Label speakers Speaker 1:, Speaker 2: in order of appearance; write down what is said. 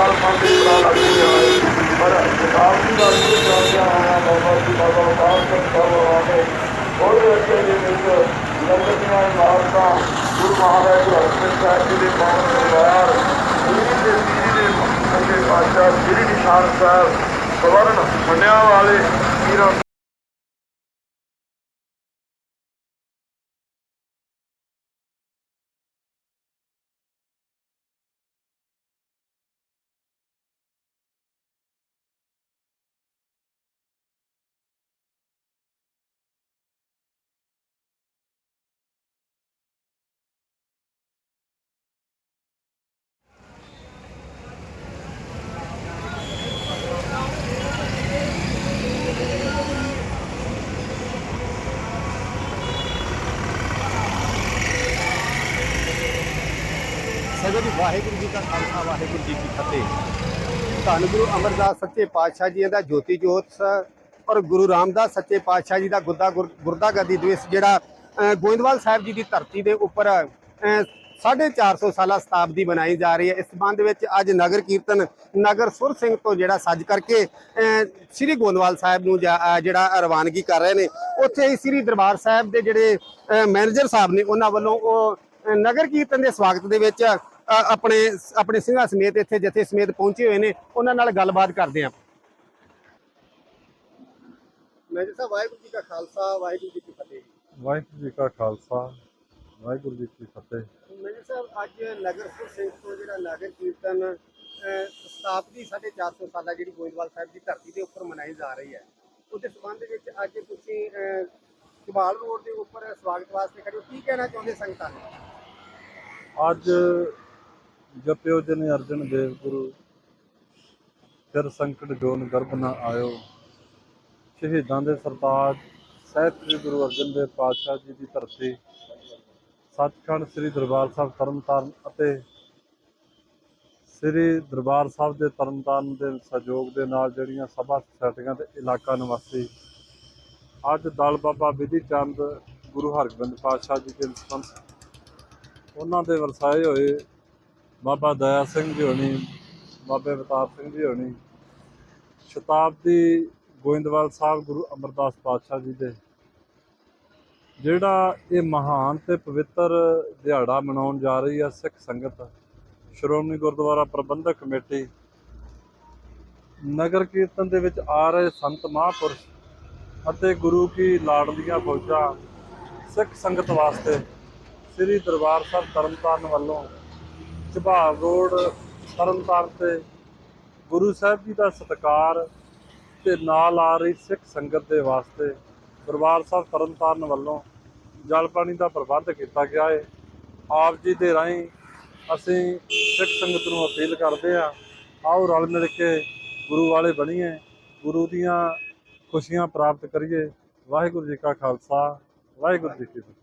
Speaker 1: ਗੱਲ ਮੰਨਦੇ ਬੜਾ ਲੱਗਦੀ ਹੈ ਪਰ ਕਿਤਾਬ ਦੀ ਗੱਲ ਨੂੰ ਜਾਣਦਿਆਂ ਹੋਇਆ ਬਾਬਾ ਜੀ ਬਾਬਾ ਬਾਬਾ ਸਿੰਘ ਸਾਹਿਬ ਨੇ ਉਹਦੇ ਅੱਗੇ ਦੇ ਵਿੱਚ ਲੰਗਦੀਆਂ ਇਮਾਰਤਾਂ ਗੁਰੂ ਮਹਾਰਾਜ ਹਰਗੋਬਿੰਦ ਸਾਹਿਬ ਜੀ ਦੇ ਪਾਵਨ ਦਰਬਾਰ ਪੀਰੀ ਦੇ ਪੀਰੀ ਦੇ ਸੱਚੇ ਪਾਤਸ਼ਾਹ ਸ੍ਰੀ ਨਿਸ਼ਾਨ ਸਾਹਿਬ ਸਵਰਨ ਮੰਨਿਆ ਵਾਲੇ ਪੀਰਾਂ
Speaker 2: ਸਗੋਂ ਜੀ ਵਾਹਿਗੁਰੂ ਜੀ ਕਾ ਖਾਲਸਾ ਵਾਹਿਗੁਰੂ ਜੀ ਕੀ ਫਤਿਹ। ਧੰਨ ਗੁਰੂ ਅਮਰਦਾਸ ਸੱਚੇ ਪਾਤਸ਼ਾਹ ਜੀ ਦਾ ਜੋਤੀ ਜੋਤ ਔਰ ਗੁਰੂ ਰਾਮਦਾਸ ਸੱਚੇ ਪਾਤਸ਼ਾਹ ਜੀ ਦਾ ਗੁਰਦਾ ਗੁਰਦਾ ਗੱਦੀ ਦਿਵਸ ਜਿਹੜਾ ਗੋਇੰਦਵਾਲ ਸਾਹਿਬ ਜੀ ਦੀ ਧਰਤੀ ਦੇ ਉੱਪਰ ਅ, 450 ਸਾਲਾ ਸ਼ਤਾਬਦੀ ਬਣਾਈ ਜਾ ਰਹੀ ਹੈ। ਇਸ ਸੰਬੰਧ ਵਿੱਚ ਅੱਜ ਨਗਰ ਕੀਰਤਨ ਨਗਰ ਸੁਰ ਸਿੰਘ ਤੋਂ ਜਿਹੜਾ ਸੱਜ ਕਰਕੇ ਅ, ਸ੍ਰੀ ਗੋਇੰਦਵਾਲ ਸਾਹਿਬ ਨੂੰ ਜਾ- ਜਿਹੜਾ ਰਵਾਨਗੀ ਕਰ ਰਹੇ ਨੇ। ਉੱਥੇ ਹੀ ਸ੍ਰੀ ਦਰਬਾਰ ਸਾਹਿਬ ਦੇ ਜਿਹੜੇ ਮੈਨੇਜਰ ਸਾਹਿਬ ਨੇ ਉਹਨਾਂ ਵੱਲੋਂ ਉਹ ਨਗਰ ਕੀਰਤਨ ਦੇ ਸਵਾਗਤ ਦੇ ਵਿੱਚ ਆਪਣੇ ਆਪਣੇ ਸਿੰਘਾਂ ਸਮੇਤ ਇੱਥੇ ਜਥੇ ਸਮੇਤ ਪਹੁੰਚੇ ਹੋਏ ਨੇ ਉਹਨਾਂ ਨਾਲ ਗੱਲਬਾਤ ਕਰਦੇ ਹਾਂ। ਮੈਨੇਜਰ ਸਾਹਿਬ ਵਾਹਿਗੁਰੂ ਜੀ ਕਾ ਖਾਲਸਾ ਵਾਹਿਗੁਰੂ ਜੀ ਕੀ ਫਤਿਹ।
Speaker 3: ਵਾਹਿਗੁਰੂ ਜੀ ਕਾ ਖਾਲਸਾ ਵਾਹਿਗੁਰੂ ਜੀ ਕੀ ਫਤਿਹ।
Speaker 2: ਮੈਨੇਜਰ ਸਾਹਿਬ ਅੱਜ ਨਗਰ ਸੁਰ ਸਿੰਘ ਤੋਂ ਜਿਹੜਾ ਨਗਰ ਕੀਰਤਨ ਅ, ਸ਼ਤਾਬਦੀ 450 ਸਾਲਾ ਜਿਹੜੀ ਗੋਇੰਦਵਾਲ ਸਾਹਿਬ ਦੀ ਧਰਤੀ ਦੇ ਉੱਪਰ ਮਨਾਈ ਜਾ ਰਹੀ ਹੈ। ਉਹਦੇ ਸੰਬੰਧ ਵਿੱਚ ਅੱਜ ਤੁਸੀਂ ਕਬਾਲ ਰੋਡ ਦੇ ਉੱਪਰ ਸਵਾਗਤ ਵਾਸਤੇ ਖੜੇ ਹੋ। ਕੀ ਕਹਿਣਾ ਚਾਹੁੰਦੇ ਸੰਗਤਾਂ? ਨੂੰ
Speaker 3: ਅੱਜ ਜਪਿਓ ਜਨ ਅਰਜਨ ਦੇਵ ਗੁਰੂ ਫਿਰ ਸੰਕਟ ਜੋਨ ਗਰਭ ਨਾ ਆਇਓ। ਸ਼ਹੀਦਾਂ ਦੇ ਸਰਤਾਜ, ਸਾਹਿਬ ਸ੍ਰੀ ਗੁਰੂ ਅਰਜਨ ਦੇਵ ਪਾਤਸ਼ਾਹ ਜੀ ਦੀ ਧਰਤੀ, ਸੱਚਖੰਡ ਸ੍ਰੀ ਦਰਬਾਰ ਸਾਹਿਬ ਤਰਨਤਾਰਨ ਅਤੇ ਸ੍ਰੀ ਦਰਬਾਰ ਸਾਹਿਬ ਦੇ ਤਰਨਤਾਰਨ ਦੇ ਸਹਿਯੋਗ ਦੇ ਨਾਲ ਜਿਹੜੀਆਂ ਸਭਾ ਸੁਸਾਇਟੀਆਂ ਤੇ ਇਲਾਕਾ ਨਿਵਾਸੀ ਅੱਜ ਦਲ ਬਾਬਾ ਵਿਧੀ ਚੰਦ, ਗੁਰੂ ਹਰਗੋਬਿੰਦ ਪਾਤਸ਼ਾਹ ਜੀ ਦੇ ਸੰਤ ਉਹਨਾਂ ਦੇ ਵਰਸਾਏ ਹੋਏ ਬਾਬਾ ਦਇਆ ਸਿੰਘ ਜੀ ਹੋਣੀ, ਬਾਬੇ ਅਵਤਾਰ ਸਿੰਘ ਜੀ ਹੋਣੀ, ਸ਼ਤਾਬਦੀ ਗੋਇੰਦਵਾਲ ਸਾਹਿਬ ਗੁਰੂ ਅਮਰਦਾਸ ਪਾਤਸ਼ਾਹ ਜੀ ਦੇ। ਜਿਹੜਾ ਇਹ ਮਹਾਨ ਤੇ ਪਵਿੱਤਰ ਦਿਹਾੜਾ ਮਨਾਉਣ ਜਾ ਰਹੀ ਹੈ ਸਿੱਖ ਸੰਗਤ, ਸ਼੍ਰੋਮਣੀ ਗੁਰਦੁਆਰਾ ਪ੍ਰਬੰਧਕ ਕਮੇਟੀ, ਨਗਰ ਕੀਰਤਨ ਦੇ ਵਿੱਚ ਆ ਰਹੇ ਸੰਤ ਮਹਾਂਪੁਰਸ਼ ਅਤੇ ਗੁਰੂ ਕੀ ਲਾਡਲੀਆਂ ਫੌਜਾਂ ਸਿੱਖ ਸੰਗਤ ਵਾਸਤੇ ਸ੍ਰੀ ਦਰਬਾਰ ਸਾਹਿਬ ਤਰਨਤਾਰਨ ਵੱਲੋਂ ਝਬਾਲ ਰੋਡ ਤਰਨਤਾਰਨ ਤੇ ਗੁਰੂ ਸਾਹਿਬ ਜੀ ਦਾ ਸਤਿਕਾਰ ਤੇ ਨਾਲ ਆ ਰਹੀ ਸਿੱਖ ਸੰਗਤ ਦੇ ਵਾਸਤੇ ਦਰਬਾਰ ਸਾਹਿਬ ਤਰਨਤਾਰਨ ਵੱਲੋਂ ਜਲ ਪਾਣੀ ਦਾ ਪ੍ਰਬੰਧ ਕੀਤਾ ਗਿਆ ਹੈ ਆਪ ਜੀ ਦੇ ਰਾਹੀਂ ਅਸੀਂ ਸਿੱਖ ਸੰਗਤ ਨੂੰ ਅਪੀਲ ਕਰਦੇ ਹਾਂ, ਆਓ ਰਲ ਮਿਲ ਕੇ ਗੁਰੂ ਵਾਲੇ ਬਣੀਏ, ਗੁਰੂ ਦੀਆਂ ਖੁਸ਼ੀਆਂ ਪ੍ਰਾਪਤ ਕਰੀਏ। ਵਾਹਿਗੁਰੂ ਜੀ ਕਾ ਖਾਲਸਾ, ਵਾਹਿਗੁਰੂ ਜੀ ਕੀ ਫਤਿਹ।